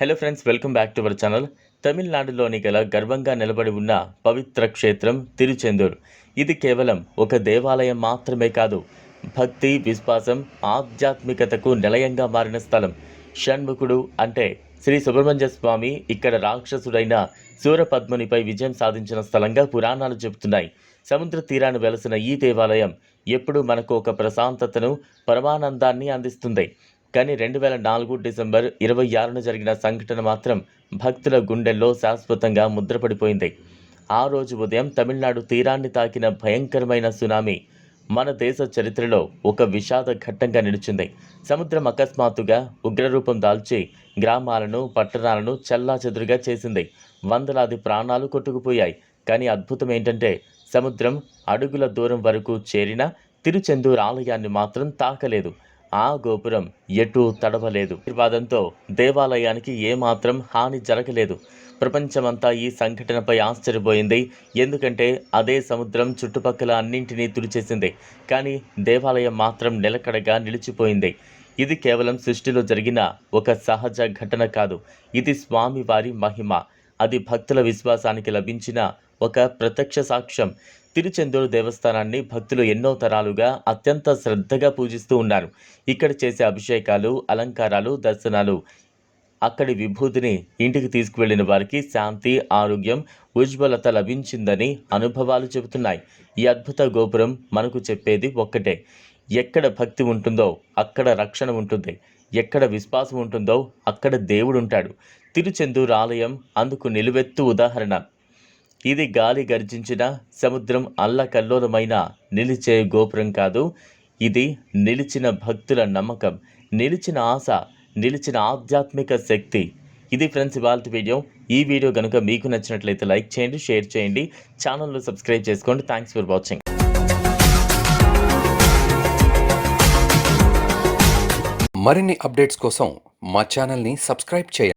Hello friends welcome back to our channel తమిళనాడులోని గల గర్వంగా నిలబడి ఉన్న పవిత్ర క్షేత్రం తిరుచెందూర్ ఇది కేవలం ఒక దేవాలయం మాత్రమే కాదు. భక్తి విశ్వాసం ఆధ్యాత్మికతకు నిలయంగా మారిన స్థలం. షణ్ముఖుడు అంటే శ్రీ సుబ్రహ్మణ్య స్వామి ఇక్కడ రాక్షసుడైన సూరపద్మునిపై విజయం సాధించిన స్థలంగా పురాణాలు చెబుతున్నాయి. సముద్ర తీరాన్ని వెలసిన ఈ దేవాలయం ఎప్పుడూ మనకు ఒక ప్రశాంతతను పరమానందాన్ని అందిస్తుంది. కానీ రెండు వేల నాలుగు డిసెంబర్ ఇరవై ఆరున జరిగిన సంఘటన మాత్రం భక్తుల గుండెల్లో శాశ్వతంగా ముద్రపడిపోయింది. ఆ రోజు ఉదయం తమిళనాడు తీరాన్ని తాకిన భయంకరమైన సునామీ మన దేశ చరిత్రలో ఒక విషాద ఘట్టంగా నిలిచింది. సముద్రం అకస్మాత్తుగా ఉగ్రరూపం దాల్చి గ్రామాలను పట్టణాలను చెల్లాచెదురుగా చేసింది. వందలాది ప్రాణాలు కొట్టుకుపోయాయి. కానీ అద్భుతం ఏంటంటే సముద్రం అడుగుల దూరం వరకు చేరిన తిరుచెందూరు ఆలయాన్ని మాత్రం తాకలేదు. ఆ గోపురం ఎటూ తడవలేదు. ఆశీర్వాదంతో దేవాలయానికి ఏమాత్రం హాని జరగలేదు. ప్రపంచమంతా ఈ సంఘటనపై ఆశ్చర్యపోయింది. ఎందుకంటే అదే సముద్రం చుట్టుపక్కల అన్నింటినీ తుడిచేసింది. కానీ దేవాలయం మాత్రం నిలకడగా నిలిచిపోయింది. ఇది కేవలం సృష్టిలో జరిగిన ఒక సహజ ఘటన కాదు. ఇది స్వామివారి మహిమ. అది భక్తుల విశ్వాసానికి లభించిన ఒక ప్రత్యక్ష సాక్ష్యం. తిరుచెందూరు దేవస్థానాన్ని భక్తులు ఎన్నో తరాలుగా అత్యంత శ్రద్ధగా పూజిస్తూ ఉన్నారు. ఇక్కడ చేసే అభిషేకాలు అలంకారాలు దర్శనాలు. అక్కడి విభూతిని ఇంటికి తీసుకువెళ్ళిన వారికి శాంతి ఆరోగ్యం ఉజ్వలత లభించిందని అనుభవాలు చెబుతున్నాయి. ఈ అద్భుత గోపురం మనకు చెప్పేది ఒక్కటే. ఎక్కడ భక్తి ఉంటుందో అక్కడ రక్షణ ఉంటుంది. ఎక్కడ విశ్వాసం ఉంటుందో అక్కడ దేవుడు ఉంటాడు. తిరుచెందూరు ఆలయం అందుకు నిలువెత్తు ఉదాహరణ. ఇది గాలి గర్జించిన సముద్రం అల్లకల్లోలమైన నిలిచే గోపురం కాదు. ఇది నిలిచిన భక్తుల నమ్మకం నిలిచిన ఆశ నిలిచిన ఆధ్యాత్మిక శక్తి. ఇది ఫ్రెండ్స్ ఇవాళ వీడియో. ఈ వీడియో కనుక మీకు నచ్చినట్లయితే లైక్ చేయండి షేర్ చేయండి. ఛానల్ను సబ్స్క్రైబ్ చేసుకోండి. Thanks for watching. మరిన్ని అప్డేట్స్ కోసం మా ఛానల్ని సబ్స్క్రైబ్ చేయండి.